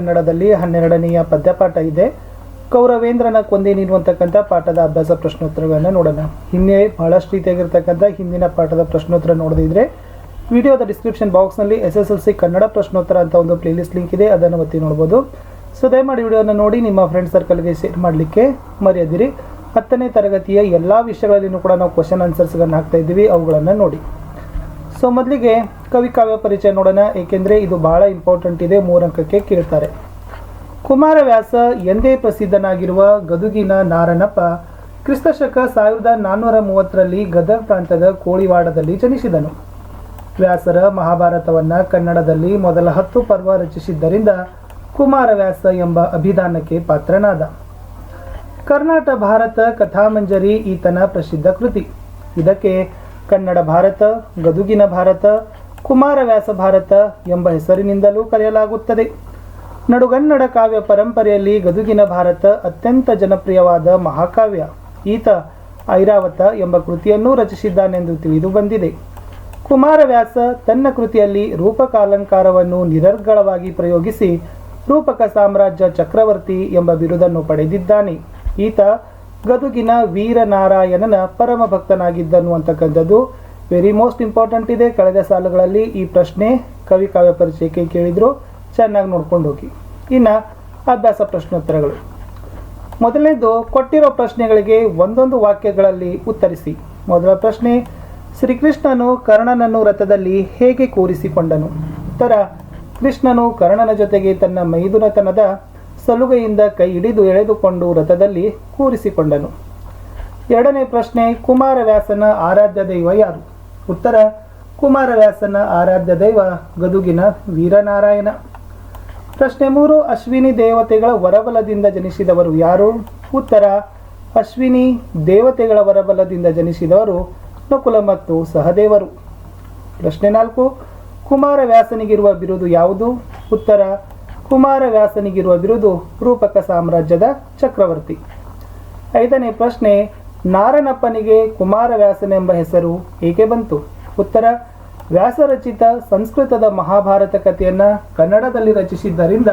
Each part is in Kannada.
ಕನ್ನಡದಲ್ಲಿ ಹನ್ನೆರಡನೆಯ ಪದ್ಯಪಾಠ ಇದೆ. ಕೌರವೇಂದ್ರನ ಕೊಂದೆ ನೀಡುವಂತಕ್ಕಂಥ ಪಾಠದ ಅಭ್ಯಾಸ ಪ್ರಶ್ನೋತ್ತರಗಳನ್ನು ನೋಡೋಣ. ಹಿಂದೆ ಬಹಳಷ್ಟು ರೀತಿಯಾಗಿರ್ತಕ್ಕಂಥ ಹಿಂದಿನ ಪಾಠದ ಪ್ರಶ್ನೋತ್ತರ ನೋಡದಿದ್ರೆ ವಿಡಿಯೋದ ಡಿಸ್ಕ್ರಿಪ್ಷನ್ ಬಾಕ್ಸ್ನಲ್ಲಿ S S L C Kannada ಪ್ರಶ್ನೋತ್ತರ ಅಂತ ಒಂದು ಪ್ಲೇಲಿಸ್ಟ್ ಲಿಂಕ್ ಇದೆ, ಅದನ್ನು ಒತ್ತಿ ನೋಡ್ಬೋದು. ಸೊ ದಯಮಾಡಿ ವಿಡಿಯೋನ ನೋಡಿ, ನಿಮ್ಮ ಫ್ರೆಂಡ್ ಸರ್ಕಲ್ಗೆ ಶೇರ್ ಮಾಡಲಿಕ್ಕೆ ಮರೆಯದಿರಿ. ಹತ್ತನೇ ತರಗತಿಯ ಎಲ್ಲ ವಿಷಯಗಳಲ್ಲಿಯೂ ಕೂಡ ನಾವು ಕ್ವಶನ್ ಆನ್ಸರ್ಸ್ಗಳನ್ನು ಹಾಕ್ತಾ ಇದ್ದೀವಿ, ಅವುಗಳನ್ನು ನೋಡಿ. ಸೊ ಮೊದಲಿಗೆ ಕವಿ ಕಾವ್ಯ ಪರಿಚಯ ನೋಡೋಣ, ಏಕೆಂದರೆ ಇದು ಬಹಳ ಇಂಪಾರ್ಟೆಂಟ್ ಇದೆ ಮೂರಂಕಕ್ಕೆ ಕೇಳ್ತಾರೆ. ಕುಮಾರವ್ಯಾಸ ಎಂದೇ ಪ್ರಸಿದ್ಧನಾಗಿರುವ ಗದುಗಿನ ನಾರಣಪ್ಪ ಕ್ರಿಸ್ತಶಕ ಸಾವಿರದ ನಾನ್ನೂರ ಮೂವತ್ತರಲ್ಲಿ ಗದಗ ಪ್ರಾಂತದ ಕೋಳಿವಾಡದಲ್ಲಿ ಜನಿಸಿದನು. ವ್ಯಾಸರ ಮಹಾಭಾರತವನ್ನು ಕನ್ನಡದಲ್ಲಿ ಮೊದಲ ಹತ್ತು ಪರ್ವ ರಚಿಸಿದ್ದರಿಂದ ಕುಮಾರವ್ಯಾಸ ಎಂಬ ಅಭಿದಾನಕ್ಕೆ ಪಾತ್ರನಾದ. ಕರ್ನಾಟಕ ಭಾರತ ಕಥಾಮಂಜರಿ ಈತನ ಪ್ರಸಿದ್ಧ ಕೃತಿ. ಇದಕ್ಕೆ ಕನ್ನಡ ಭಾರತ, ಗದುಗಿನ ಭಾರತ ಕುಮಾರವ್ಯಾಸ ಭಾರತ ಎಂಬ ಹೆಸರಿನಿಂದಲೂ ಕರೆಯಲಾಗುತ್ತದೆ. ನಡುಗನ್ನಡ ಕಾವ್ಯ ಪರಂಪರೆಯಲ್ಲಿ ಗದುಗಿನ ಭಾರತ ಅತ್ಯಂತ ಜನಪ್ರಿಯವಾದ ಮಹಾಕಾವ್ಯ. ಈತ ಐರಾವತ ಎಂಬ ಕೃತಿಯನ್ನೂ ರಚಿಸಿದ್ದಾನೆಂದು ತಿಳಿದು ಬಂದಿದೆ. ಕುಮಾರವ್ಯಾಸ ತನ್ನ ಕೃತಿಯಲ್ಲಿ ರೂಪಕಾಲಂಕಾರವನ್ನು ನಿರರ್ಗಳವಾಗಿ ಪ್ರಯೋಗಿಸಿ ರೂಪಕ ಸಾಮ್ರಾಜ್ಯ ಚಕ್ರವರ್ತಿ ಎಂಬ ಬಿರುದನ್ನು ಪಡೆದಿದ್ದಾನೆ. ಈತ ಗದುಗಿನ ವೀರನಾರಾಯಣನ ಪರಮ ಭಕ್ತನಾಗಿದ್ದನು ಅಂತಕ್ಕಂಥದ್ದು ವೆರಿ ಮೋಸ್ಟ್ ಇಂಪಾರ್ಟೆಂಟ್ ಇದೆ. ಕಳೆದ ಸಾಲುಗಳಲ್ಲಿ ಈ ಪ್ರಶ್ನೆ ಕವಿ ಕಾವ್ಯ ಪರಿಚಯಕ್ಕೆ ಕೇಳಿದ್ರು. ಚೆನ್ನಾಗಿ ನೋಡ್ಕೊಂಡು ಹೋಗಿ. ಇನ್ನು ಅಭ್ಯಾಸ ಪ್ರಶ್ನೋತ್ತರಗಳು. ಮೊದಲನೇದು, ಕೊಟ್ಟಿರೋ ಪ್ರಶ್ನೆಗಳಿಗೆ ಒಂದೊಂದು ವಾಕ್ಯಗಳಲ್ಲಿ ಉತ್ತರಿಸಿ. ಮೊದಲ ಪ್ರಶ್ನೆ, ಶ್ರೀಕೃಷ್ಣನು ಕರ್ಣನನ್ನು ರಥದಲ್ಲಿ ಹೇಗೆ ಕೂರಿಸಿಕೊಂಡನು? ಉತ್ತರ, ಕೃಷ್ಣನು ಕರ್ಣನ ಜೊತೆಗೆ ತನ್ನ ಮೈದುನತನದ ಸಲುಗೆಯಿಂದ ಕೈ ಹಿಡಿದು ಎಳೆದುಕೊಂಡು ರಥದಲ್ಲಿ ಕೂರಿಸಿಕೊಂಡನು. ಎರಡನೇ ಪ್ರಶ್ನೆ, ಕುಮಾರವ್ಯಾಸನ ಆರಾಧ್ಯ ದೈವ ಯಾರು? ಉತ್ತರ, ಕುಮಾರವ್ಯಾಸನ ಆರಾಧ್ಯ ದೈವ ಗದುಗಿನ ವೀರನಾರಾಯಣ. ಪ್ರಶ್ನೆ ಮೂರು, ಅಶ್ವಿನಿ ದೇವತೆಗಳ ವರಬಲದಿಂದ ಜನಿಸಿದವರು ಯಾರು? ಉತ್ತರ, ಅಶ್ವಿನಿ ದೇವತೆಗಳ ವರಬಲದಿಂದ ಜನಿಸಿದವರು ನಕುಲ ಮತ್ತು ಸಹದೇವರು. ಪ್ರಶ್ನೆ ನಾಲ್ಕು, ಕುಮಾರವ್ಯಾಸನಿಗಿರುವ ಬಿರುದು ಯಾವುದು? ಉತ್ತರ ಕುಮಾರವ್ಯಾಸನಿಗಿರುವ ಬಿರುದು ರೂಪಕ ಸಾಮ್ರಾಜ್ಯದ ಚಕ್ರವರ್ತಿ. ಐದನೇ ಪ್ರಶ್ನೆ ನಾರಣಪ್ಪನಿಗೆ ಕುಮಾರವ್ಯಾಸನೆಂಬ ಹೆಸರು ಏಕೆ ಬಂತು? ಉತ್ತರ, ವ್ಯಾಸರಚಿತ ಸಂಸ್ಕೃತದ ಮಹಾಭಾರತ ಕಥೆಯನ್ನು ಕನ್ನಡದಲ್ಲಿ ರಚಿಸಿದ್ದರಿಂದ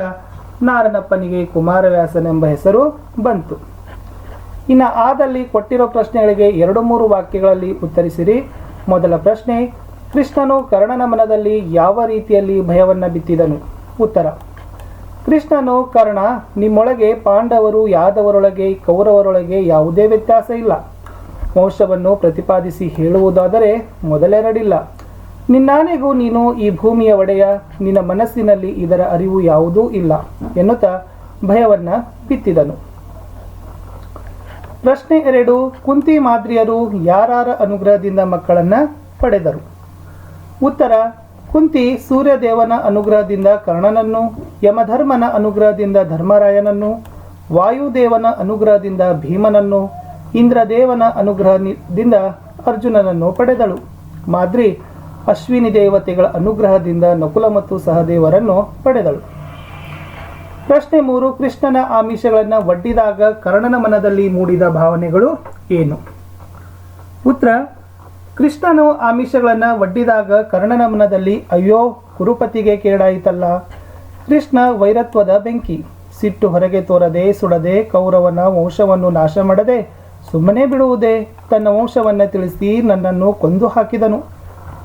ನಾರಣಪ್ಪನಿಗೆ ಕುಮಾರವ್ಯಾಸನೆಂಬ ಹೆಸರು ಬಂತು. ಇನ್ನು ಆದಲ್ಲಿ ಕೊಟ್ಟಿರೋ ಪ್ರಶ್ನೆಗಳಿಗೆ ಎರಡು ಮೂರು ವಾಕ್ಯಗಳಲ್ಲಿ ಉತ್ತರಿಸಿರಿ. ಮೊದಲ ಪ್ರಶ್ನೆ, ಕೃಷ್ಣನು ಕರ್ಣನ ಮನದಲ್ಲಿ ಯಾವ ರೀತಿಯಲ್ಲಿ ಭಯವನ್ನು ಬಿತ್ತಿದನು? ಉತ್ತರ ಕೃಷ್ಣನು ಕರ್ಣ, ನಿಮ್ಮೊಳಗೆ ಪಾಂಡವರು ಯಾದವರೊಳಗೆ, ಕೌರವರೊಳಗೆ ಯಾವುದೇ ವ್ಯತ್ಯಾಸ ಇಲ್ಲ. ವಂಶವನ್ನು ಪ್ರತಿಪಾದಿಸಿ ಹೇಳುವುದಾದರೆ ಮೊದಲೆರಡಿಲ್ಲ. ನಿನ್ನಾನೆಗೂ ನೀನು ಈ ಭೂಮಿಯ ಒಡೆಯ, ನಿನ್ನ ಮನಸ್ಸಿನಲ್ಲಿ ಇದರ ಅರಿವು ಯಾವುದೂ ಇಲ್ಲ, ಎನ್ನುತ್ತಾ ಭಯವನ್ನು ಬಿತ್ತಿದನು. ಪ್ರಶ್ನೆ ಎರಡು, ಕುಂತಿ ಮಾದ್ರಿಯರು ಯಾರಾರ ಅನುಗ್ರಹದಿಂದ ಮಕ್ಕಳನ್ನು ಪಡೆದರು? ಉತ್ತರ ಕುಂತಿ ಸೂರ್ಯದೇವನ ಅನುಗ್ರಹದಿಂದ ಕರ್ಣನನ್ನು, ಯಮಧರ್ಮನ ಅನುಗ್ರಹದಿಂದ ಧರ್ಮರಾಯನನ್ನು, ವಾಯುದೇವನ ಅನುಗ್ರಹದಿಂದ ಭೀಮನನ್ನು, ಇಂದ್ರದೇವನ ಅನುಗ್ರಹದಿಂದ ಅರ್ಜುನನನ್ನು ಪಡೆದಳು. ಮಾದ್ರಿ ಅಶ್ವಿನಿ ದೇವತೆಗಳ ಅನುಗ್ರಹದಿಂದ ನಕುಲ ಮತ್ತು ಸಹದೇವರನ್ನು ಪಡೆದಳು. ಪ್ರಶ್ನೆ ಮೂರು, ಕೃಷ್ಣನ ಆಮಿಷಗಳನ್ನು ಒಡ್ಡಿದಾಗ ಕರ್ಣನ ಮನದಲ್ಲಿ ಮೂಡಿದ ಭಾವನೆಗಳು ಏನು? ಉತ್ತರ ಕೃಷ್ಣನು ಆಮಿಷಗಳನ್ನು ಒಡ್ಡಿದಾಗ ಕರ್ಣನ ಮನದಲ್ಲಿ, ಅಯ್ಯೋ, ಕುರುಪತಿಗೆ ಕೇಡಾಯಿತಲ್ಲ. ಕೃಷ್ಣ ವೈರತ್ವದ ಬೆಂಕಿ. ಸಿಟ್ಟು ಹೊರಗೆ ತೋರದೆ ಸುಡದೆ ಕೌರವನ ವಂಶವನ್ನು ನಾಶ ಮಾಡದೆ ಸುಮ್ಮನೆ ಬಿಡುವುದೇ ತನ್ನ ವಂಶವನ್ನು ತಿಳಿಸಿ ನನ್ನನ್ನು ಕೊಂದು ಹಾಕಿದನು.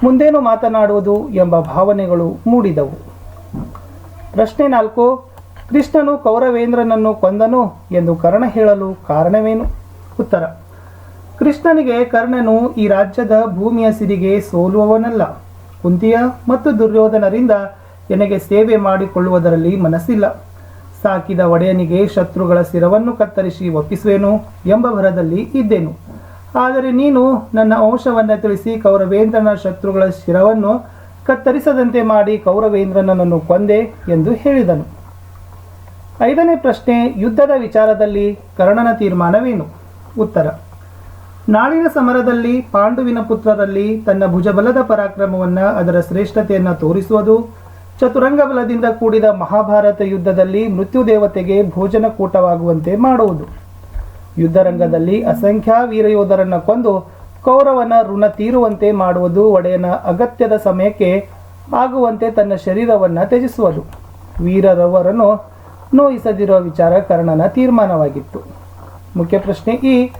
ಮುಂದೇನು ಮಾತನಾಡುವುದು ಎಂಬ ಭಾವನೆಗಳು ಮೂಡಿದವು. ಪ್ರಶ್ನೆ ನಾಲ್ಕು, ಕೃಷ್ಣನು ಕೌರವೇಂದ್ರನನ್ನು ಕೊಂದನು ಎಂದು ಕರ್ಣ ಹೇಳಲು ಕಾರಣವೇನು? ಉತ್ತರ ಕೃಷ್ಣನಿಗೆ ಕರ್ಣನು ಈ ರಾಜ್ಯದ ಭೂಮಿಯ ಸಿರಿಗೆ ಸೋಲುವವನಲ್ಲ. ಕುಂತಿಯ ಮತ್ತು ದುರ್ಯೋಧನರಿಂದ ನನಗೆ ಸೇವೆ ಮಾಡಿಕೊಳ್ಳುವುದರಲ್ಲಿ ಮನಸ್ಸಿಲ್ಲ. ಸಾಕಿದ ಒಡೆಯನಿಗೆ ಶತ್ರುಗಳ ಶಿರವನ್ನು ಕತ್ತರಿಸಿ ಒಪ್ಪಿಸುವೆನು ಎಂಬ ಭರದಲ್ಲಿ ಇದ್ದೇನು. ಆದರೆ ನೀನು ನನ್ನ ವಂಶವನ್ನು ತಿಳಿಸಿ ಕೌರವೇಂದ್ರನ ಶತ್ರುಗಳ ಶಿರವನ್ನು ಕತ್ತರಿಸದಂತೆ ಮಾಡಿ ಕೌರವೇಂದ್ರನನ್ನು ಕೊಂದೆ ಎಂದು ಹೇಳಿದನು. ಐದನೇ ಪ್ರಶ್ನೆ ಯುದ್ಧದ ವಿಚಾರದಲ್ಲಿ ಕರ್ಣನ ತೀರ್ಮಾನವೇನು? ಉತ್ತರ ನಾಳಿನ ಸಮರದಲ್ಲಿ ಪಾಂಡುವಿನ ಪುತ್ರರಲ್ಲಿ ತನ್ನ ಭುಜಬಲದ ಪರಾಕ್ರಮವನ್ನು ಅದರ ಶ್ರೇಷ್ಠತೆಯನ್ನು ತೋರಿಸುವುದು ಚತುರಂಗ ಬಲದಿಂದ ಕೂಡಿದ ಮಹಾಭಾರತ ಯುದ್ಧದಲ್ಲಿ ಮೃತ್ಯು ದೇವತೆಗೆ ಭೋಜನ ಕೂಟವಾಗುವಂತೆ ಮಾಡುವುದು. ಯುದ್ಧರಂಗದಲ್ಲಿ ಅಸಂಖ್ಯ ವೀರಯೋಧರನ್ನು ಕೊಂದು ಕೌರವನ ಋಣ ತೀರುವಂತೆ ಮಾಡುವುದು ಒಡೆಯನ ಅಗತ್ಯದ ಸಮಯಕ್ಕೆ ಆಗುವಂತೆ ತನ್ನ ಶರೀರವನ್ನು ತ್ಯಜಿಸುವುದು. ವೀರರವರನ್ನು ನೋಯಿಸದಿರುವ ವಿಚಾರ ಕರ್ಣನ ತೀರ್ಮಾನವಾಗಿತ್ತು. ಮುಖ್ಯ ಪ್ರಶ್ನೆ ಈ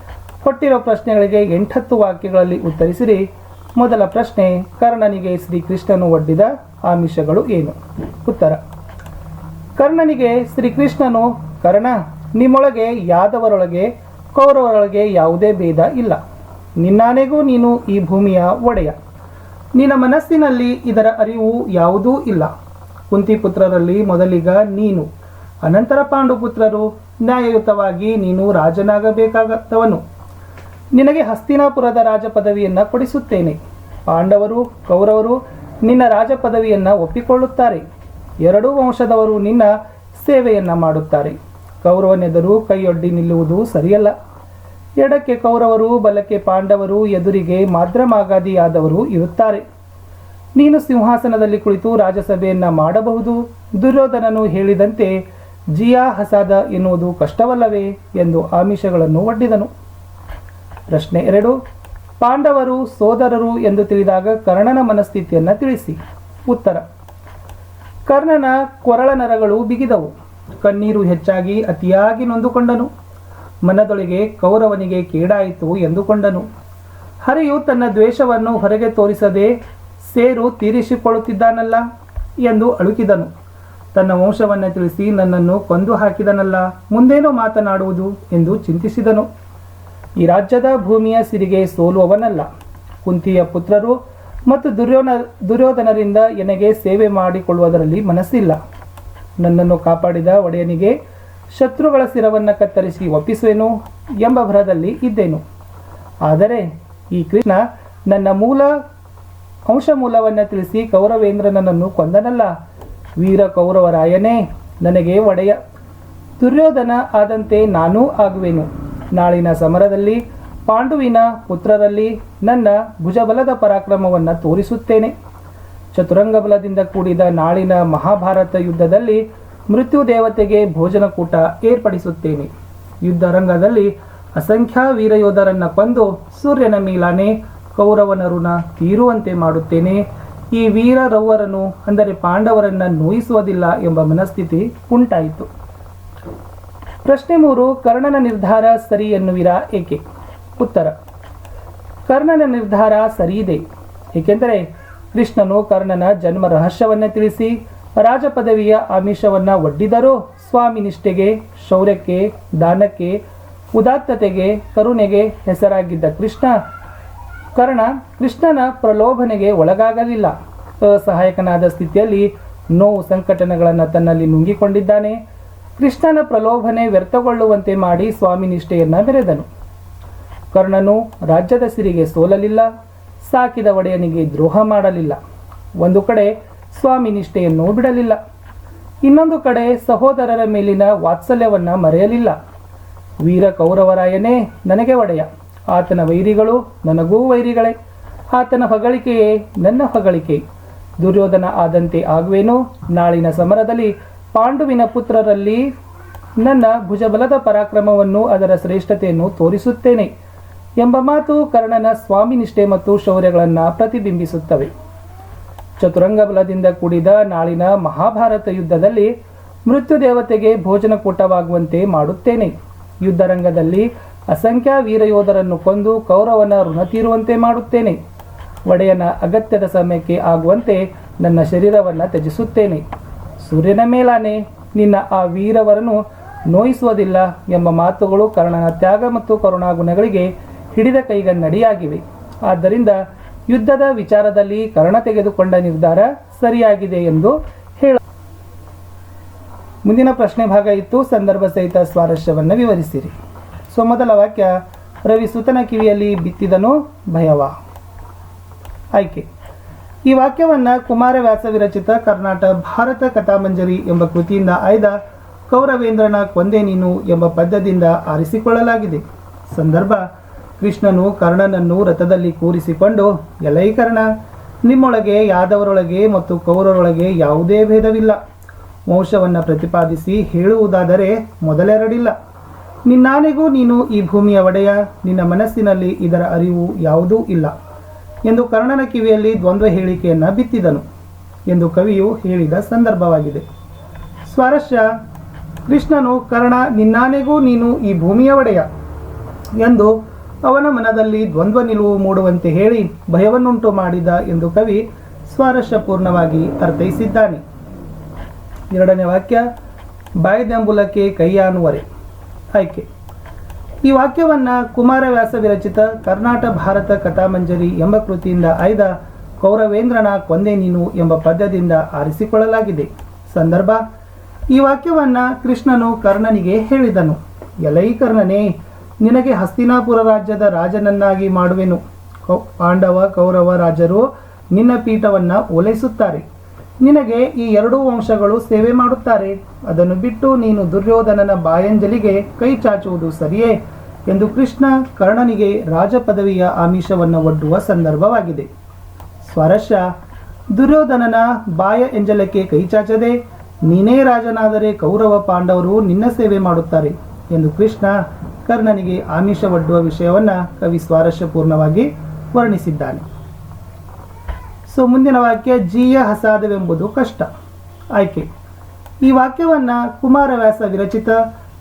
ಕೊಟ್ಟಿರೋ ಪ್ರಶ್ನೆಗಳಿಗೆ ಎಂಟತ್ತು ವಾಕ್ಯಗಳಲ್ಲಿ ಉತ್ತರಿಸಿರಿ. ಮೊದಲ ಪ್ರಶ್ನೆ, ಕರ್ಣನಿಗೆ ಶ್ರೀಕೃಷ್ಣನು ಒಡ್ಡಿದ ಆಮಿಷಗಳು ಏನು? ಉತ್ತರ, ಕರ್ಣನಿಗೆ ಶ್ರೀಕೃಷ್ಣನು, ಕರ್ಣ, ನಿಮ್ಮೊಳಗೆ ಯಾದವರೊಳಗೆ, ಕೌರವರೊಳಗೆ ಯಾವುದೇ ಭೇದ ಇಲ್ಲ. ನಿನ್ನಾನೆಗೂ ನೀನು ಈ ಭೂಮಿಯ ಒಡೆಯ. ನಿನ್ನ ಮನಸ್ಸಿನಲ್ಲಿ ಇದರ ಅರಿವು ಯಾವುದೂ ಇಲ್ಲ. ಕುಂತಿ ಪುತ್ರರಲ್ಲಿ ಮೊದಲಿಗ ನೀನು. ಅನಂತರ ಪಾಂಡುಪುತ್ರರು, ನ್ಯಾಯಯುತವಾಗಿ ನೀನು ರಾಜನಾಗಬೇಕಾಗತ್ತವನು. ನಿನಗೆ ಹಸ್ತಿನಾಪುರದ ರಾಜ ಪದವಿಯನ್ನು ಕೊಡಿಸುತ್ತೇನೆ. ಪಾಂಡವರು, ಕೌರವರು ನಿನ್ನ ರಾಜ ಪದವಿಯನ್ನು ಒಪ್ಪಿಕೊಳ್ಳುತ್ತಾರೆ. ಎರಡೂ ವಂಶದವರು ನಿನ್ನ ಸೇವೆಯನ್ನು ಮಾಡುತ್ತಾರೆ. ಕೌರವನೆದುರು ಕೈಯೊಡ್ಡಿ ನಿಲ್ಲುವುದು ಸರಿಯಲ್ಲ. ಎಡಕ್ಕೆ ಕೌರವರು, ಬಲಕ್ಕೆ ಪಾಂಡವರು, ಎದುರಿಗೆ ಮಾದ್ರಮಾಗಾದಿಯಾದವರು ಇರುತ್ತಾರೆ. ನೀನು ಸಿಂಹಾಸನದಲ್ಲಿ ಕುಳಿತು ರಾಜಸಭೆಯನ್ನು ಮಾಡಬಹುದು. ದುರ್ಯೋಧನನು ಹೇಳಿದಂತೆ ಜಿಯಾ ಹಸಾದ ಎನ್ನುವುದು ಕಷ್ಟವಲ್ಲವೇ? ಎಂದು ಆಮಿಷಗಳನ್ನು ಒಡ್ಡಿದನು. ಪ್ರಶ್ನೆ ಎರಡು. ಪಾಂಡವರು ಸೋದರರು ಎಂದು ತಿಳಿದಾಗ ಕರ್ಣನ ಮನಸ್ಥಿತಿಯನ್ನು ತಿಳಿಸಿ. ಉತ್ತರ. ಕರ್ಣನ ಕೊರಳ ನರಗಳು ಬಿಗಿದವು. ಕಣ್ಣೀರು ಹೆಚ್ಚಾಗಿ ಅತಿಯಾಗಿ ನೊಂದುಕೊಂಡನು. ಮನದೊಳಗೆ ಕೌರವನಿಗೆ ಕೇಡಾಯಿತು ಎಂದುಕೊಂಡನು. ಹರಿಯು ತನ್ನ ದ್ವೇಷವನ್ನು ಹೊರಗೆ ತೋರಿಸದೆ ಸೇರು ತೀರಿಸಿಕೊಳ್ಳುತ್ತಿದ್ದಾನಲ್ಲ ಎಂದು ಅಳುಕಿದನು. ತನ್ನ ವಂಶವನ್ನು ತಿಳಿಸಿ ನನ್ನನ್ನು ಕೊಂದು ಹಾಕಿದನಲ್ಲ, ಮುಂದೇನೋ ಮಾತನಾಡುವುದು ಎಂದು ಚಿಂತಿಸಿದನು. ಈ ರಾಜ್ಯದ ಭೂಮಿಯ ಸಿರಿಗೆ ಸೋಲುವವನಲ್ಲ. ಕುಂತಿಯ ಪುತ್ರರು ಮತ್ತು ದುರ್ಯೋನ, ದುರ್ಯೋಧನರಿಂದ ನನಗೆ ಸೇವೆ ಮಾಡಿಕೊಳ್ಳುವುದರಲ್ಲಿ ಮನಸ್ಸಿಲ್ಲ. ನನ್ನನ್ನು ಕಾಪಾಡಿದ ಒಡೆಯನಿಗೆ ಶತ್ರುಗಳ ಸಿರವನ್ನು ಕತ್ತರಿಸಿ ಒಪ್ಪಿಸುವೆನು ಎಂಬ ಭರದಲ್ಲಿ ಇದ್ದೇನು. ಆದರೆ ಈ ಕೃಷ್ಣ ನನ್ನ ಮೂಲ ಅಂಶ ಮೂಲವನ್ನು ತಿಳಿಸಿ ಕೌರವೇಂದ್ರನನ್ನು ಕೊಂದನಲ್ಲ. ವೀರ ಕೌರವರಾಯನೇ ನನಗೆ ಒಡೆಯ. ದುರ್ಯೋಧನ ಆದಂತೆ ನಾನೂ ಆಗುವೆನು. ನಾಳಿನ ಸಮರದಲ್ಲಿ ಪಾಂಡುವಿನ ಪುತ್ರರಲ್ಲಿ ನನ್ನ ಭುಜಬಲದ ಪರಾಕ್ರಮವನ್ನು ತೋರಿಸುತ್ತೇನೆ. ಚತುರಂಗ ಬಲದಿಂದ ಕೂಡಿದ ನಾಳಿನ ಮಹಾಭಾರತ ಯುದ್ಧದಲ್ಲಿ ಮೃತ್ಯು ದೇವತೆಗೆ ಭೋಜನಕೂಟ ಏರ್ಪಡಿಸುತ್ತೇನೆ. ಯುದ್ಧ ರಂಗದಲ್ಲಿ ವೀರಯೋಧರನ್ನು ವೀರಯೋಧರನ್ನ ಕೊಂದು ಸೂರ್ಯನ ಮೇಲಾನೆ ಕೌರವನ ಋಣ ತೀರುವಂತೆ ಮಾಡುತ್ತೇನೆ. ಈ ವೀರರವ್ವರನ್ನು ಅಂದರೆ ಪಾಂಡವರನ್ನ ನೋಯಿಸುವುದಿಲ್ಲ ಎಂಬ ಮನಸ್ಥಿತಿ ಉಂಟಾಯಿತು. ಪ್ರಶ್ನೆ ಮೂರು, ಕರ್ಣನ ನಿರ್ಧಾರ ಸರಿ ಎನ್ನುವಿರಾ ಏಕೆ? ಉತ್ತರ, ಕರ್ಣನ ನಿರ್ಧಾರ ಸರಿಯಿದೆ. ಏಕೆಂದರೆ ಕೃಷ್ಣನು ಕರ್ಣನ ಜನ್ಮ ರಹಸ್ಯವನ್ನ ತಿಳಿಸಿ ರಾಜ ಪದವಿಯ ಆಮಿಷವನ್ನ ಒಡ್ಡಿದರೂ ಸ್ವಾಮಿ ನಿಷ್ಠೆಗೆ, ಶೌರ್ಯಕ್ಕೆ, ದಾನಕ್ಕೆ, ಉದಾತ್ತತೆಗೆ, ಕರುಣೆಗೆ ಹೆಸರಾಗಿದ್ದ ಕೃಷ್ಣ, ಕರ್ಣ ಕೃಷ್ಣನ ಪ್ರಲೋಭನೆಗೆ ಒಳಗಾಗಲಿಲ್ಲ. ಅಸಹಾಯಕನಾದ ಸ್ಥಿತಿಯಲ್ಲಿ ನೋವು ಸಂಕಟನಗಳನ್ನು ತನ್ನಲ್ಲಿ ನುಂಗಿಕೊಂಡಿದ್ದಾನೆ. ಕೃಷ್ಣನ ಪ್ರಲೋಭನೆ ವ್ಯರ್ಥಗೊಳ್ಳುವಂತೆ ಮಾಡಿ ಸ್ವಾಮಿ ನಿಷ್ಠೆಯನ್ನ ಮೆರೆದನು. ಕರ್ಣನು ರಾಜ್ಯದ ಸಿರಿಗೆ ಸೋಲಲಿಲ್ಲ, ಸಾಕಿದ ಒಡೆಯನಿಗೆ ದ್ರೋಹ ಮಾಡಲಿಲ್ಲ. ಒಂದು ಕಡೆ ಸ್ವಾಮಿ ನಿಷ್ಠೆಯನ್ನು ಬಿಡಲಿಲ್ಲ, ಇನ್ನೊಂದು ಕಡೆ ಸಹೋದರರ ಮೇಲಿನ ವಾತ್ಸಲ್ಯವನ್ನ ಮರೆಯಲಿಲ್ಲ. ವೀರ ಕೌರವರಾಯನೇ, ನನಗೆ ಒಡೆಯ. ಆತನ ವೈರಿಗಳು ನನಗೂ ವೈರಿಗಳೇ. ಆತನ ಹೊಗಳಿಕೆಯೇ ನನ್ನ ಹೊಗಳಿಕೆ. ದುರ್ಯೋಧನ ಆದಂತೆ ಆಗುವೇನೋ? ನಾಳಿನ ಸಮರದಲ್ಲಿ ಪಾಂಡುವಿನ ಪುತ್ರರಲ್ಲಿ ನನ್ನ ಭುಜಬಲದ ಪರಾಕ್ರಮವನ್ನು ಅದರ ಶ್ರೇಷ್ಠತೆಯನ್ನು ತೋರಿಸುತ್ತೇನೆ ಎಂಬ ಮಾತು ಕರ್ಣನ ಸ್ವಾಮಿ ನಿಷ್ಠೆ ಮತ್ತು ಶೌರ್ಯಗಳನ್ನು ಪ್ರತಿಬಿಂಬಿಸುತ್ತವೆ. ಚತುರಂಗ ಬಲದಿಂದ ಕೂಡಿದ ನಾಳಿನ ಮಹಾಭಾರತ ಯುದ್ಧದಲ್ಲಿ ಮೃತ್ಯು ದೇವತೆಗೆ ಭೋಜನ ಕೂಟವಾಗುವಂತೆ ಮಾಡುತ್ತೇನೆ. ಯುದ್ಧರಂಗದಲ್ಲಿ ಅಸಂಖ್ಯ ವೀರಯೋಧರನ್ನು ಕೊಂದು ಕೌರವನ ಋಣ ತೀರುವಂತೆ ಮಾಡುತ್ತೇನೆ. ಒಡೆಯನ ಅಗತ್ಯದ ಸಮಯಕ್ಕೆ ಆಗುವಂತೆ ನನ್ನ ಶರೀರವನ್ನು ತ್ಯಜಿಸುತ್ತೇನೆ. ಸೂರ್ಯನ ಮೇಲಾನೆ ನಿನ್ನ ಆ ವೀರವರನ್ನು ನೋಯಿಸುವುದಿಲ್ಲ ಎಂಬ ಮಾತುಗಳು ಕರ್ಣನ ತ್ಯಾಗ ಮತ್ತು ಕರುಣಾಗುಣಗಳಿಗೆ ಹಿಡಿದ ಕೈಗನ್ನಡಿಯಾಗಿವೆ. ಆದ್ದರಿಂದ ಯುದ್ಧದ ವಿಚಾರದಲ್ಲಿ ಕರ್ಣ ತೆಗೆದುಕೊಂಡ ನಿರ್ಧಾರ ಸರಿಯಾಗಿದೆ ಎಂದು ಹೇಳ ಮುಂದಿನ ಪ್ರಶ್ನೆ ಭಾಗ ಇತ್ತು. ಸಂದರ್ಭ ಸಹಿತ ಸ್ವಾರಸ್ಯವನ್ನು ವಿವರಿಸಿರಿ. ಸೊ ಮೊದಲ ವಾಕ್ಯ, ರವಿ ಸುತನ ಕಿವಿಯಲ್ಲಿ ಬಿತ್ತಿದನು ಭಯವ. ಆಯ್ಕೆ. ಈ ವಾಕ್ಯವನ್ನು ಕುಮಾರವ್ಯಾಸ ವಿರಚಿತ ಕರ್ನಾಟಕ ಭಾರತ ಕಥಾಮಂಜರಿ ಎಂಬ ಕೃತಿಯಿಂದ ಆಯ್ದ ಕೌರವೇಂದ್ರನ ಕೊಂದೆ ನೀನು ಎಂಬ ಪದ್ಯದಿಂದ ಆರಿಸಿಕೊಳ್ಳಲಾಗಿದೆ. ಸಂದರ್ಭ, ಕೃಷ್ಣನು ಕರ್ಣನನ್ನು ರಥದಲ್ಲಿ ಕೂರಿಸಿಕೊಂಡು ಎಲೈ ಕರ್ಣ ನಿಮ್ಮೊಳಗೆ ಯಾದವರೊಳಗೆ ಮತ್ತು ಕೌರರೊಳಗೆ ಯಾವುದೇ ಭೇದವಿಲ್ಲ. ವಂಶವನ್ನು ಪ್ರತಿಪಾದಿಸಿ ಹೇಳುವುದಾದರೆ ಮೊದಲೆರಡಿಲ್ಲ. ನಿನ್ನಾನೆಗೂ ನೀನು ಈ ಭೂಮಿಯ ಒಡೆಯ. ನಿನ್ನ ಮನಸ್ಸಿನಲ್ಲಿ ಇದರ ಅರಿವು ಯಾವುದೂ ಇಲ್ಲ. ಎಂದು ಕರ್ಣನ ಕಿವಿಯಲ್ಲಿ ದ್ವಂದ್ವ ಹೇಳಿಕೆಯನ್ನು ಬಿತ್ತಿದನು ಎಂದು ಕವಿಯು ಹೇಳಿದ ಸಂದರ್ಭವಾಗಿದೆ. ಸ್ವಾರಸ್ಯ, ಕೃಷ್ಣನು, ಕರ್ಣ, ನಿನ್ನಾನೆಗೂ ನೀನು ಈ ಭೂಮಿಯ ಒಡೆಯ ಎಂದು ಅವನ ಮನದಲ್ಲಿ ದ್ವಂದ್ವ ನಿಲುವು ಮೂಡುವಂತೆ ಹೇಳಿ ಭಯವನ್ನುಂಟು ಮಾಡಿದ ಎಂದು ಕವಿ ಸ್ವಾರಸ್ಯಪೂರ್ಣವಾಗಿ ಅರ್ಥೈಸಿದ್ದಾನೆ. ಎರಡನೇ ವಾಕ್ಯ ಬಾಯ್ದೆಂಬುಲಕ್ಕೆ ಕೈಯಾನುವರೆ ಆಯ್ಕೆ. ಈ ವಾಕ್ಯವನ್ನ ಕುಮಾರವ್ಯಾಸ ವಿರಚಿತ ಕರ್ನಾಟ ಭಾರತ ಕಥಾಮಂಜರಿ ಎಂಬ ಕೃತಿಯಿಂದ ಆಯ್ದ ಕೌರವೇಂದ್ರನ ಕೊಂದೆ ನೀನು ಎಂಬ ಪದ್ಯದಿಂದ ಆರಿಸಿಕೊಳ್ಳಲಾಗಿದೆ. ಸಂದರ್ಭ, ಈ ವಾಕ್ಯವನ್ನ ಕೃಷ್ಣನು ಕರ್ಣನಿಗೆ ಹೇಳಿದನು. ಎಲೈ ಕರ್ಣನೇ ನಿನಗೆ ಹಸ್ತಿನಾಪುರ ರಾಜ್ಯದ ರಾಜನನ್ನಾಗಿ ಮಾಡುವೆನು. ಪಾಂಡವ, ಕೌರವ ರಾಜರು ನಿನ್ನ ಪೀಠವನ್ನು ಓಲೈಸುತ್ತಾರೆ ನಿನಗೆ ಈ ಎರಡೂ ವಂಶಗಳು ಸೇವೆ ಮಾಡುತ್ತಾರೆ. ಅದನ್ನು ಬಿಟ್ಟು ನೀನು ದುರ್ಯೋಧನನ ಬಾಯಂಜಲಿಗೆ ಕೈ ಚಾಚುವುದು ಸರಿಯೇ ಎಂದು ಕೃಷ್ಣ ಕರ್ಣನಿಗೆ ರಾಜ ಪದವಿಯ ಆಮಿಷವನ್ನು ಒಡ್ಡುವ ಸಂದರ್ಭವಾಗಿದೆ. ಸ್ವರಶ ದುರ್ಯೋಧನನ ಬಾಯ ಎಂಜಲಕ್ಕೆ ಕೈ ಚಾಚದೆ ನೀನೇ ರಾಜನಾದರೆ ಕೌರವ ಪಾಂಡವರು ನಿನ್ನ ಸೇವೆ ಮಾಡುತ್ತಾರೆ ಎಂದು ಕೃಷ್ಣ ಕರ್ಣನಿಗೆ ಆಮಿಷ ಒಡ್ಡುವ ವಿಷಯವನ್ನ ಕವಿ ಸ್ವಾರಸ್ಯಪೂರ್ಣವಾಗಿ ವರ್ಣಿಸಿದ್ದಾನೆ. ಸೊ ಮುಂದಿನ ವಾಕ್ಯ ಜೀಯ ಹಸಾದವೆಂಬುದು ಕಷ್ಟ. ಆಯ್ಕೆ. ಈ ವಾಕ್ಯವನ್ನ ಕುಮಾರವ್ಯಾಸ ವಿರಚಿತ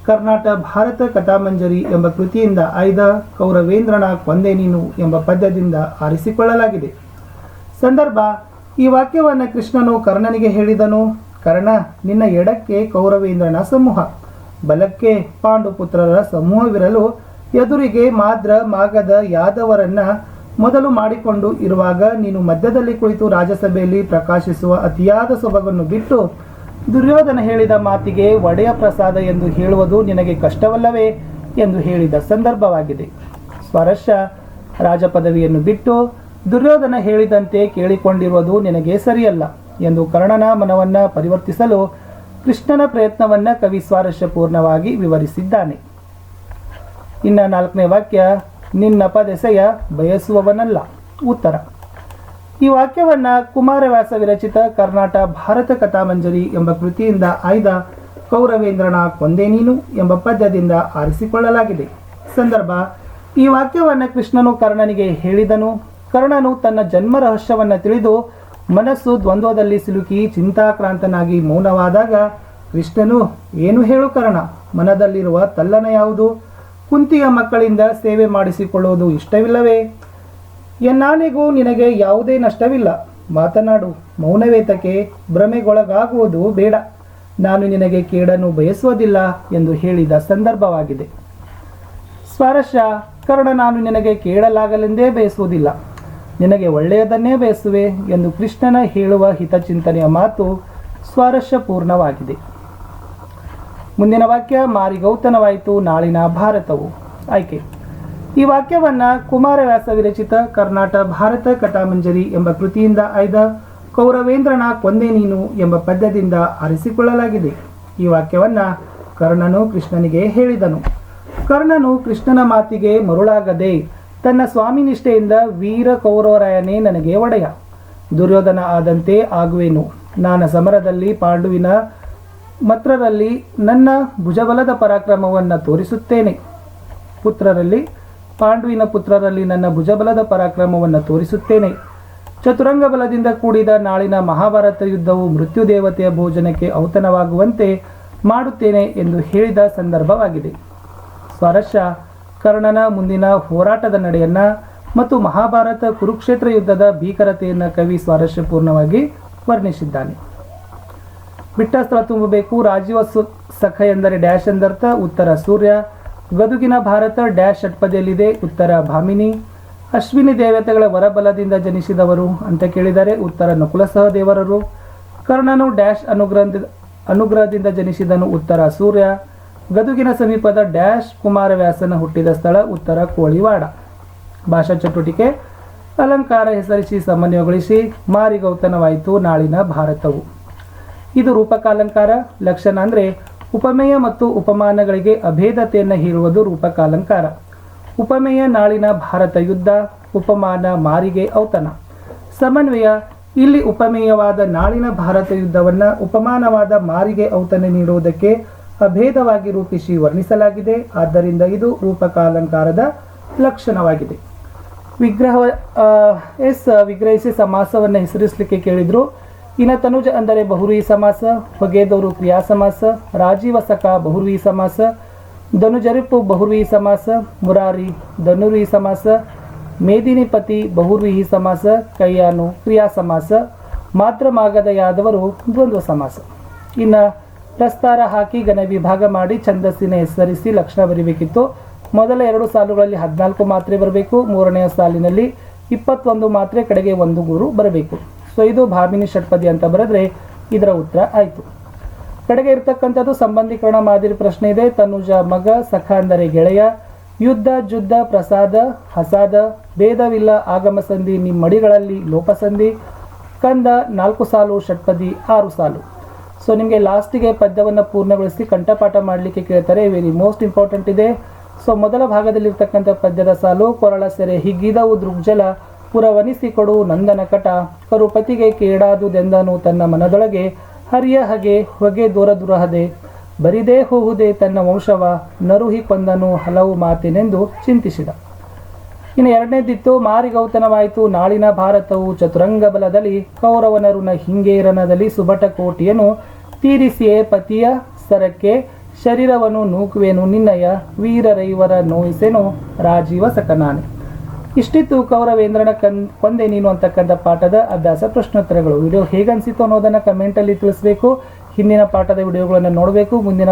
ಕರ್ನಾಟ ಭಾರತ ಕಥಾಮಂಜರಿ ಎಂಬ ಕೃತಿಯಿಂದ ಆಯ್ದ ಕೌರವೇಂದ್ರನ ಕೊಂದೆ ನೀನು ಎಂಬ ಪದ್ಯದಿಂದ ಆರಿಸಿಕೊಳ್ಳಲಾಗಿದೆ. ಸಂದರ್ಭ, ಈ ವಾಕ್ಯವನ್ನು ಕೃಷ್ಣನು ಕರ್ಣನಿಗೆ ಹೇಳಿದನು. ಕರ್ಣ, ನಿನ್ನ ಎಡಕ್ಕೆ ಕೌರವೇಂದ್ರನ ಸಮೂಹ. ಬಲಕ್ಕೆ ಪಾಂಡುಪುತ್ರರ ಸಮೂಹವಿರಲು ಎದುರಿಗೆ ಮಾದ್ರ ಮಾಗದ ಯಾದವರನ್ನ ಮೊದಲು ಮಾಡಿಕೊಂಡು ಇರುವಾಗ ನೀನು ಮಧ್ಯದಲ್ಲಿ ಕುಳಿತು ರಾಜ್ಯಸಭೆಯಲ್ಲಿ ಪ್ರಕಾಶಿಸುವ ಅತಿಯಾದ ಸೊಬಗನ್ನು ಬಿಟ್ಟು ದುರ್ಯೋಧನ ಹೇಳಿದ ಮಾತಿಗೆ ಒಡೆಯ ಪ್ರಸಾದ ಎಂದು ಹೇಳುವುದು ನಿನಗೆ ಕಷ್ಟವಲ್ಲವೇ ಎಂದು ಹೇಳಿದ ಸಂದರ್ಭವಾಗಿದೆ. ಸ್ವರಶ ರಾಜ ಪದವಿಯನ್ನು ಬಿಟ್ಟು ದುರ್ಯೋಧನ ಹೇಳಿದಂತೆ ಕೇಳಿಕೊಂಡಿರುವುದು ನಿನಗೆ ಸರಿಯಲ್ಲ ಎಂದು ಕರ್ಣನ ಮನವನ್ನು ಪರಿವರ್ತಿಸಲು ಕೃಷ್ಣನ ಪ್ರಯತ್ನವನ್ನು ಕವಿ ಸ್ವಾರಸ್ಯಪೂರ್ಣವಾಗಿ ವಿವರಿಸಿದ್ದಾನೆ. ಇನ್ನ ನಾಲ್ಕನೇ ವಾಕ್ಯ ನಿನ್ನ ಪದೆಸೆಯ ಬಯಸುವವನಲ್ಲ. ಉತ್ತರ. ಈ ವಾಕ್ಯವನ್ನ ಕುಮಾರವ್ಯಾಸ ವಿರಚಿತ ಕರ್ನಾಟ ಭಾರತ ಕಥಾಮಂಜರಿ ಎಂಬ ಕೃತಿಯಿಂದ ಆಯ್ದ ಕೌರವೇಂದ್ರನ ಕೊಂದೆ ನೀನು ಎಂಬ ಪದ್ಯದಿಂದ ಆರಿಸಿಕೊಳ್ಳಲಾಗಿದೆ. ಸಂದರ್ಭ, ಈ ವಾಕ್ಯವನ್ನ ಕೃಷ್ಣನು ಕರ್ಣನಿಗೆ ಹೇಳಿದನು. ಕರ್ಣನು ತನ್ನ ಜನ್ಮ ರಹಸ್ಯವನ್ನ ತಿಳಿದು ಮನಸ್ಸು ದ್ವಂದ್ವದಲ್ಲಿ ಸಿಲುಕಿ ಚಿಂತಾಕ್ರಾಂತನಾಗಿ ಮೌನವಾದಾಗ ಕೃಷ್ಣನು, ಏನು ಹೇಳು ಕರ್ಣ, ಮನದಲ್ಲಿರುವ ತಲ್ಲನ ಯಾವುದು? ಕುಂತಿಯ ಮಕ್ಕಳಿಂದ ಸೇವೆ ಮಾಡಿಸಿಕೊಳ್ಳುವುದು ಇಷ್ಟವಿಲ್ಲವೇ? ಎನ್ನಾನೆಗೂ ನಿನಗೆ ಯಾವುದೇ ನಷ್ಟವಿಲ್ಲ. ಮಾತನಾಡು, ಮೌನವೇತಕ್ಕೆ ಭ್ರಮೆಗೊಳಗಾಗುವುದು ಬೇಡ. ನಾನು ನಿನಗೆ ಕೇಡನ್ನು ಬಯಸುವುದಿಲ್ಲ ಎಂದು ಹೇಳಿದ ಸಂದರ್ಭವಾಗಿದೆ. ಸ್ವಾರಸ್ಯ, ಕರ್ಣ ನಾನು ನಿನಗೆ ಕೇಳಲಾಗಲೆಂದೇ ಬಯಸುವುದಿಲ್ಲ. ನಿನಗೆ ಒಳ್ಳೆಯದನ್ನೇ ಬಯಸುವೆ ಎಂದು ಕೃಷ್ಣನ ಹೇಳುವ ಹಿತಚಿಂತನೆಯ ಮಾತು ಸ್ವಾರಸ್ಯಪೂರ್ಣವಾಗಿದೆ. ಮುಂದಿನ ವಾಕ್ಯ ಮಾರಿ ಗೌತನವಾಯಿತು ನಾಳಿನ ಭಾರತವು. ಆಯ್ಕೆ. ಈ ವಾಕ್ಯವನ್ನ ಕುಮಾರವ್ಯಾಸ ವಿರಚಿತ ಕರ್ನಾಟ ಭಾರತ ಕಟಾಮಂಜರಿ ಎಂಬ ಕೃತಿಯಿಂದ ಆಯ್ದ ಕೌರವೇಂದ್ರನ ಕೊಂದೆ ನೀನು ಎಂಬ ಪದ್ಯದಿಂದ ಆರಿಸಿಕೊಳ್ಳಲಾಗಿದೆ. ಈ ವಾಕ್ಯವನ್ನ ಕರ್ಣನು ಕೃಷ್ಣನಿಗೆ ಹೇಳಿದನು. ಕರ್ಣನು ಕೃಷ್ಣನ ಮಾತಿಗೆ ಮರುಳಾಗದೆ ತನ್ನ ಸ್ವಾಮಿ ನಿಷ್ಠೆಯಿಂದ ವೀರ ಕೌರವರಾಯನೇ ನನಗೆ ಒಡೆಯ. ದುರ್ಯೋಧನ ಆದಂತೆ ಆಗುವೆನು. ನಾನು ಸಮರದಲ್ಲಿ ಪಾಂಡುವಿನ ಮತ್ರರಲ್ಲಿ ನನ್ನ ಭುಜಬಲದ ಪರಾಕ್ರಮವನ್ನು ತೋರಿಸುತ್ತೇನೆ. ಪುತ್ರರಲ್ಲಿ, ಪಾಂಡುವಿನ ಪುತ್ರರಲ್ಲಿ ನನ್ನ ಭುಜಬಲದ ಪರಾಕ್ರಮವನ್ನು ತೋರಿಸುತ್ತೇನೆ. ಚತುರಂಗ ಬಲದಿಂದ ಕೂಡಿದ ನಾಳಿನ ಮಹಾಭಾರತ ಯುದ್ಧವು ಮೃತ್ಯು ದೇವತೆಯ ಭೋಜನಕ್ಕೆ ಔತಣವಾಗುವಂತೆ ಮಾಡುತ್ತೇನೆ ಎಂದು ಹೇಳಿದ ಸಂದರ್ಭವಾಗಿದೆ. ಸ್ವರಶ ಕರ್ಣನ ಮುಂದಿನ ಹೋರಾಟದ ನಡೆಯನ್ನು ಮತ್ತು ಮಹಾಭಾರತ ಕುರುಕ್ಷೇತ್ರ ಯುದ್ಧದ ಭೀಕರತೆಯನ್ನು ಕವಿ ಸ್ವಾರಸ್ಯಪೂರ್ಣವಾಗಿ ವರ್ಣಿಸಿದ್ದಾನೆ. ಬಿಟ್ಟ ಸ್ಥಳ ತುಂಬಬೇಕು, ರಾಜೀವ ಸಖ ಎಂದರೆ ಡ್ಯಾಶ್ ಎಂದರ್ಥ, ಉತ್ತರ ಸೂರ್ಯ. ಗದುಗಿನ ಭಾರತ ಡ್ಯಾಶ್ ಷಟ್ಪದಿಯಲ್ಲಿದೆ ಉತ್ತರ ಭಾಮಿನಿ. ಅಶ್ವಿನಿ ದೇವತೆಗಳ ವರಬಲದಿಂದ ಜನಿಸಿದವರು ಅಂತ ಕೇಳಿದರೆ ಉತ್ತರ ನಕುಲ ಸಹದೇವರರು ಕರ್ಣನು ಡ್ಯಾಶ್ ಅನುಗ್ರಹದಿಂದ ಅನುಗ್ರಹದಿಂದ ಜನಿಸಿದನು ಉತ್ತರ ಸೂರ್ಯ. ಗದುಗಿನ ಸಮೀಪದ ಡ್ಯಾಶ್ ಕುಮಾರವ್ಯಾಸನ ಹುಟ್ಟಿದ ಸ್ಥಳ ಉತ್ತರ ಕೋಳಿವಾಡ. ಭಾಷಾ ಚಟುವಟಿಕೆ, ಅಲಂಕಾರ ಹೆಸರಿಸಿ, ಸಮನ್ವಯಗೊಳಿಸಿ ಮಾರಿಗೌತನವಾಯಿತು ನಾಳಿನ ಭಾರತವು. ಇದು ರೂಪಕಾಲಂಕಾರ, ಲಕ್ಷಣ ಅಂದರೆ ಉಪಮೇಯ ಮತ್ತು ಉಪಮಾನಗಳಿಗೆ ಅಭೇದತೆಯನ್ನು ಹೀರುವುದು ರೂಪಕಾಲಂಕಾರ. ಉಪಮೇಯ ನಾಳಿನ ಭಾರತ ಯುದ್ಧ, ಉಪಮಾನ ಮಾರಿಗೆ ಔತಣ. ಸಮನ್ವಯ, ಇಲ್ಲಿ ಉಪಮೇಯವಾದ ನಾಳಿನ ಭಾರತ ಯುದ್ಧವನ್ನು ಉಪಮಾನವಾದ ಮಾರಿಗೆ ಔತಣ ನೀಡುವುದಕ್ಕೆ ಅಭೇದವಾಗಿ ರೂಪಿಸಿ ವರ್ಣಿಸಲಾಗಿದೆ. ಆದ್ದರಿಂದ ಇದು ರೂಪಕಾಲಂಕಾರದ ಲಕ್ಷಣವಾಗಿದೆ. ವಿಗ್ರಹ ಎಸ್, ವಿಗ್ರಹಿಸಿ ಸಮಾಸವನ್ನು ಹೆಸರಿಸಲಿಕ್ಕೆ ಕೇಳಿದ್ರು. ಇನ್ನು ತನುಜ ಅಂದರೆ ಬಹುರ್ವಿ ಸಮಾಸ, ಹೊಗೆದವರು ಕ್ರಿಯಾ ಸಮಾಸ ರಾಜೀವಸಕ ಬಹುರ್ವಿ ಸಮಾಸ ಧನುಜರಿಪು ಬಹುರ್ವಿ ಸಮಾಸ, ಮುರಾರಿ ಧನುರ್ವಿ ಸಮಾಸ ಮೇದಿನಿಪತಿ ಬಹುರ್ವಿಹಿ ಸಮಾಸ, ಕೈಯಾನು ಕ್ರಿಯಾ ಸಮಾಸ ಮಾತ್ರಮಾಗದ ಯಾದವರು ದ್ವಂದ್ವ ಸಮಾಸ. ಇನ್ನು ಪ್ರಸ್ತಾರ ಹಾಕಿ ಗಣ ವಿಭಾಗ ಮಾಡಿ ಛಂದಸ್ಸಿನ ಹೆಸರಿಸಿ ಲಕ್ಷಣ ಬರೀಬೇಕಿತ್ತು. ಮೊದಲ ಎರಡು ಸಾಲುಗಳಲ್ಲಿ ಹದಿನಾಲ್ಕು ಮಾತ್ರೆ ಬರಬೇಕು. ಮೂರನೆಯ ಸಾಲಿನಲ್ಲಿ ಇಪ್ಪತ್ತೊಂದು ಮಾತ್ರೆ, ಕಡೆಗೆ ಒಂದು ಗುರು ಬರಬೇಕು. ಸೊ ಇದು ಭಾಮಿನಿ ಷಟ್ಪದಿ ಅಂತ ಬರೆದ್ರೆ ಇದರ ಉತ್ತರ ಆಯಿತು. ಕಡೆಗೆ ಇರ್ತಕ್ಕಂಥದ್ದು ಸಂಬಂಧೀಕರಣ ಮಾದರಿ ಪ್ರಶ್ನೆ ಇದೆ. ತನುಜ ಮಗ ಸಖ ಅಂದರೆ ಗೆಳೆಯ, ಯುದ್ಧ, ಜುದ್ಧ, ಪ್ರಸಾದ, ಹಸಾದ, ಭೇದವಿಲ್ಲ, ಆಗಮ ಸಂಧಿ, ನಿಮ್ಮಡಿಗಳಲ್ಲಿ ಲೋಪಸಂಧಿ ಕಂದ, ನಾಲ್ಕು ಸಾಲು, ಷಟ್ಪದಿ, ಆರು ಸಾಲು. ಸೊ ನಿಮಗೆ ಲಾಸ್ಟಿಗೆ ಪದ್ಯವನ್ನು ಪೂರ್ಣಗೊಳಿಸಿ ಕಂಠಪಾಠ ಮಾಡಲಿಕ್ಕೆ ಕೇಳ್ತಾರೆ. ವೆರಿ ಮೋಸ್ಟ್ ಇಂಪಾರ್ಟೆಂಟ್ ಇದೆ. ಸೊ ಮೊದಲ ಭಾಗದಲ್ಲಿರ್ತಕ್ಕಂಥ ಪದ್ಯದ ಸಾಲು, ಕೊರಳ ಸೆರೆ ಹಿಗ್ಗಿದವು ದೃಗ್ಜಲ ಪುರವನಿಸಿಕೊಡು ನಂದನ ಕಟ ಕರುಪತಿಗೆ ಕೇಡಾದುದೆಂದನು ತನ್ನ ಮನದೊಳಗೆ, ಹರಿಯ ಹಗೆ ಹೊಗೆ ದೂರ ದುರಹದೆ, ಬರಿದೇ ಹೋಹುದೇ ತನ್ನ ವಂಶವ, ನರುಹಿ ಕೊಂದನು ಹಲವು ಮಾತಿನೆಂದು ಚಿಂತಿಸಿದ. ಇನ್ನು ಎರಡನೇದಿತ್ತು ಮಾರಿಗೌತನವಾಯಿತು. ನಾಳಿನ ಭಾರತವು ಚತುರಂಗ ಬಲದಲ್ಲಿ ಕೌರವನರುನ ಹಿಂಗೇರನದಲ್ಲಿ ಸುಭಟ ಕೋಟಿಯನ್ನು ತೀರಿಸಿಯೇ ಪತಿಯ ಸರಕ್ಕೆ, ಶರೀರವನ್ನು ನೂಕುವೆನು ನಿನ್ನಯ, ವೀರರೈವರ ನೋಯಿಸೆನು ರಾಜೀವ ಸಕನಾನೆ. ಇಷ್ಟಿತ್ತು ಕೌರವೇಂದ್ರನ ಕನ್, ಕೊಂದೆ ನೀನು ಅಂತಕ್ಕಂಥ ಪಾಠದ ಅಭ್ಯಾಸ ಪ್ರಶ್ನೋತ್ತರಗಳು. ವಿಡಿಯೋ ಹೇಗನ್ಸಿತ್ತು ಅನ್ನೋದನ್ನು ಕಮೆಂಟಲ್ಲಿ ತಿಳಿಸ್ಬೇಕು. ಹಿಂದಿನ ಪಾಠದ ವಿಡಿಯೋಗಳನ್ನು ನೋಡಬೇಕು. ಮುಂದಿನ